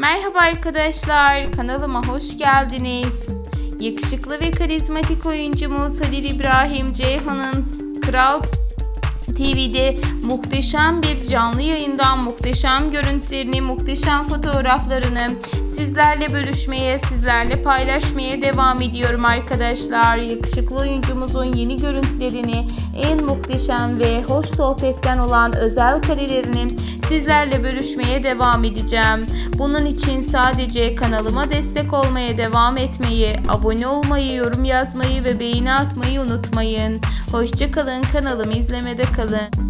Merhaba arkadaşlar, kanalıma hoş geldiniz. Yakışıklı ve karizmatik oyuncumuz Halil İbrahim Ceyhan'ın Kral TV'de muhteşem bir canlı yayından muhteşem görüntülerini, muhteşem fotoğraflarını sizlerle bölüşmeye, sizlerle paylaşmaya devam ediyorum arkadaşlar. Yakışıklı oyuncumuzun yeni görüntülerini, en muhteşem ve hoş sohbetten olan özel karelerini sizlerle bölüşmeye devam edeceğim. Bunun için sadece kanalıma destek olmaya devam etmeyi, abone olmayı, yorum yazmayı ve beğeni atmayı unutmayın. Hoşçakalın kanalımı izlemede kalın. Hoşçakalın.